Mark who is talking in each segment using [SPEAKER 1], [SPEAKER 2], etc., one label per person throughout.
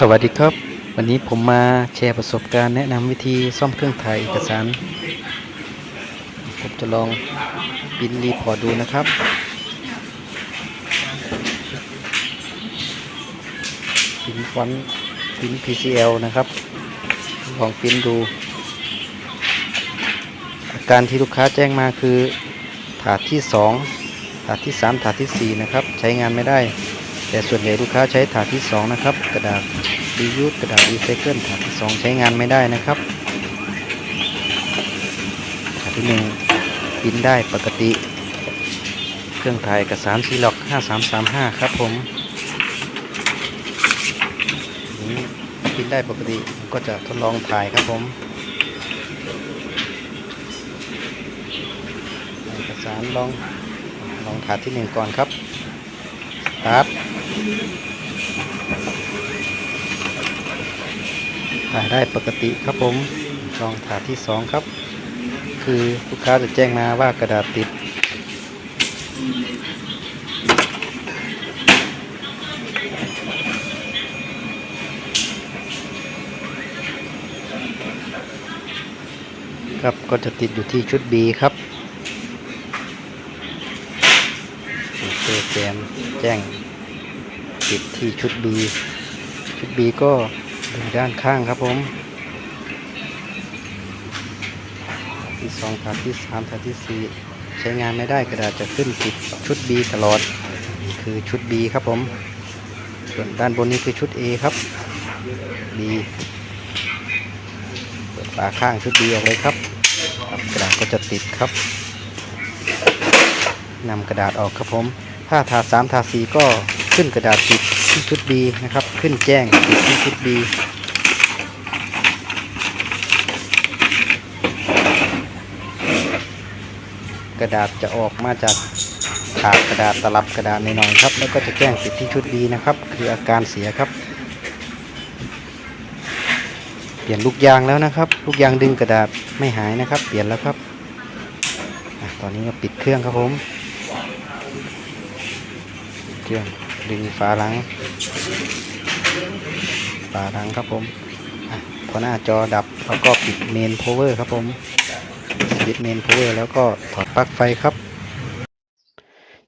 [SPEAKER 1] สวัสดีครับ วันนี้ผมมาแชร์ประสบการณ์แนะนำวิธีซ่อมเครื่องถ่ายเอกสาร ผมจะลองปิ้นรีพอร์ตดูนะครับ ปิ้นฟอนต์ปิ้น PCL นะครับ ลองปิ้นดู อาการที่ลูกค้าแจ้งมาคือ ถาดที่ 2 ถาดที่ 3 ถาดทีสี่4 นะครับ ใช้งานไม่ได้ แต่ส่วนใหญ่ลูกค้าใช้ถาดที่ 2 นะครับ กระดาษรียูสกระดาษรีไซเคิลถาดที่ 2 ใช้งานไม่ได้นะครับถาดที่1ปิ้นได้ปกติ เครื่องถ่ายเอกสารซีล็อก 5335 ครับผมปิ้นได้ปกติผมก็จะทดลองถ่ายครับผมเอกสารลองลองถาดที่1ก่อนครับสตาร์ท ถ่ายได้ปกติครับผมลองถาดที่สองครับ คือลูกค้าจะแจ้งมาว่ากระดาษติด ครับก็จะติดอยู่ที่ชุด B ครับเจอแจมแจ้ง ติดที่ชุด B ชุด B ก็ดูด้านข้างครับผมที่สองถาที่สามถาที่สี่ใช้งานไม่ได้กระดาษจะขึ้นติดชุด B ตลอด คือชุด B ครับผม ส่วนด้านบนนี้คือชุด A ครับ B เปิดฝาข้างชุด B ออกเลยครับครับ กระดาษก็จะติดครับนำกระดาษออกครับผม ถ้าถาดสามถาดสี่ก็ ขึ้นกระดาษติดที่ชุด B นะครับ ขึ้นแจ้งติดที่ชุด B กระดาษจะออกมาจากถาดกระดาษตลับกระดาษในหน่อยครับ แล้วก็จะแจ้งติดที่ชุด B นะครับ คืออาการเสียครับ เปลี่ยนลูกยางแล้วนะครับ ลูกยางดึงกระดาษไม่หายนะครับ เปลี่ยนแล้วครับอตอนนี้มาปิดเครื่องครับผมเครื่อง ดึงฝาหลัง ฝาหลังครับผมอพอหน้าจอดับแล้วก็ปิดเมนพาวเวอร์ครับผมปิดเมนพาวเวอร์แล้วก็ถอดปลั๊กไฟครับ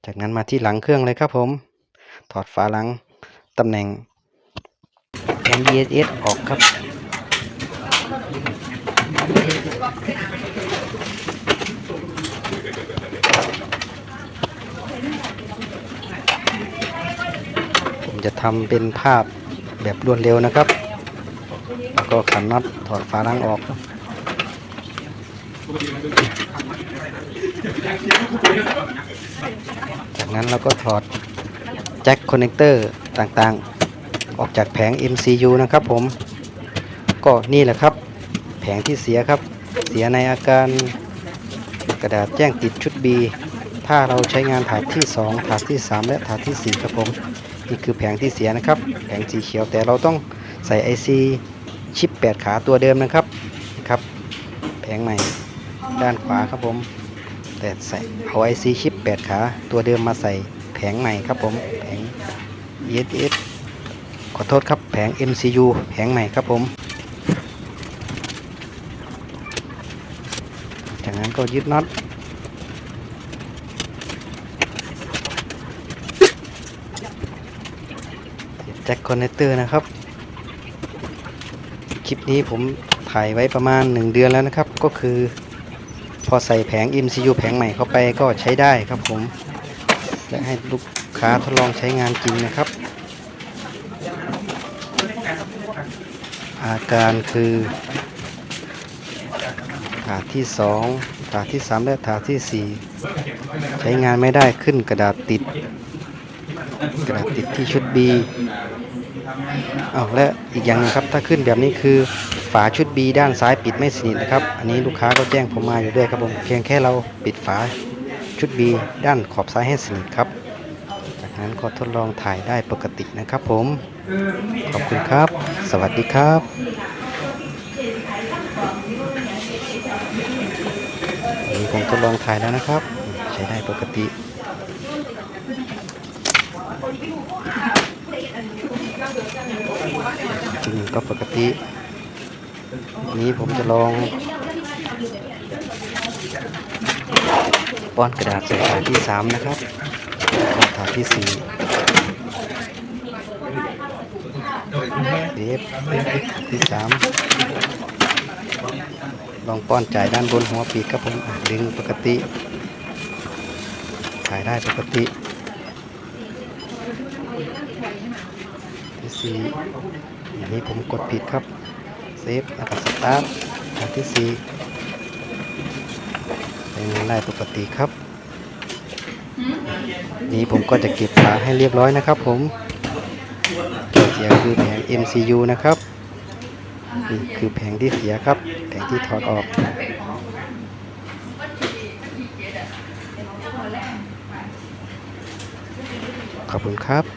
[SPEAKER 1] จากนั้นมาที่หลังเครื่องเลยครับผม ถอดฝาหลังตำแหน่ง MDSS ออกครับ ผมจะ ทำเป็นภาพแบบรวดเร็วนะครับแล้วก็ขันน็อตถอดฝาลังออกจากนั้นเราก็ถอดแจ็คคอนเนคเตอร์ต่างๆ ออกจากแผง MCU นะครับผม ก็นี่แหละครับ แผงที่เสียครับ เสียในอาการกระดาษแจ้งติดชุด B ถ้าเราใช้งานถาดที่ 2 ถาดที่ 3 และถาดที่ 4 ครับผม นี่คือแผงที่เสียนะครับ แผงสีเขียวแต่เราต้องใส่ IC ชิป 8 ขาตัวเดิมนะครับนะครับ แผงใหม่ด้านขวาครับผม แต่ใส่เอา IC ชิป 8 ขาตัวเดิมมาใส่แผงใหม่ครับผมแผง ESS ขอโทษครับแผง MCU แผงใหม่ครับผม จากนั้นก็ยึดน็อต แจ็คคอนเนคเตอร์นะครับ คลิปนี้ผมถ่ายไว้ประมาณ 1 เดือนแล้วนะครับ ก็คือ พอใส่แผง MCU แผงใหม่เข้าไปก็ใช้ได้ครับผม และให้ลูกค้าทดลองใช้งานจริงนะครับ อาการคือถาดที่ 2 ถาดที่ 3 และถาดที่ 4 ใช้งานไม่ได้ขึ้นกระดาษติด กระดาษติดที่ชุด B เอาและอีกอย่างหนึงครับถ้าขึ้นแบบนี้คือฝาชุด B ด้านซ้ายปิดไม่สนิทนะครับ อันนี้ลูกค้าก็แจ้งผมมาอยู่ด้วยครับผมเพียงแค่เราปิดฝาชุด B ด้านขอบซ้ายให้สนิทครับ จากนั้นก็ทดลองถ่ายได้ปกตินะครับผม ขอบคุณครับ สวัสดีครับอันนี้ผมทดลองถ่ายแล้วนะครับ ใช้ได้ปกติ จึงก็ปกติ นี้ผมจะลองป้อนกระดาษใส่ถาดที่สามนะครับป้อนถาดที่สี่เซฟที่สามลองป้อนจ่ายด้านบนหัวปีกครับผมดึงปกติถ่ายได้ปกติ ที่สี่อันนี้ผมกดผิดครับ เซฟแล้วก็สตาร์ทอันที่สี่เป็นงานได้ปกติครับนี้ผมก็จะเก็บฝาให้เรียบร้อยนะครับ ผมตัวเสียคือแผง MCU นะครับนี่คือแผงที่เสียครับ แผงที่ถอดออกขอบคุณครับ